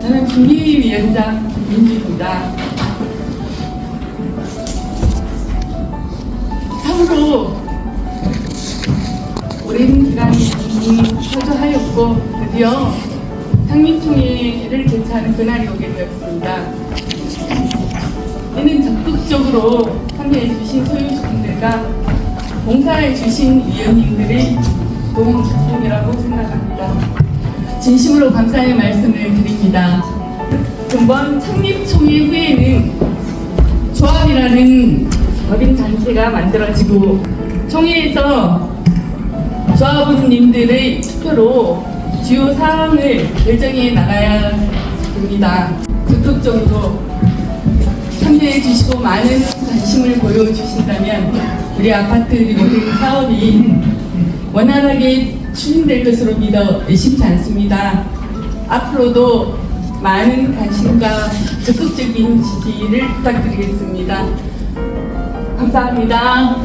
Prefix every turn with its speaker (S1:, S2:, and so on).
S1: 저는 준비위원장 민주입니다. 참으로 오랜 기간 철저하였고 드디어 상민총회를 개최하는 그날이 오게 되었습니다. 이는 적극적으로 참여해 주신 소유주분들과 봉사해 주신 위원님들의 도움 덕분이라고 생각합니다. 진심으로 감사의 말씀을 드립니다. 금번 창립총회 후에는 조합이라는 법인 단체가 만들어지고 총회에서 조합원님들의 투표로 주요 사항을 결정해 나가야 됩니다. 적극적으로 참여해 주시고 많은 관심을 보여주신다면 우리 아파트 리모델링 사업이 원활하게 추진될 것으로 믿어 의심치 않습니다. 앞으로도 많은 관심과 적극적인 지지를 부탁드리겠습니다. 감사합니다.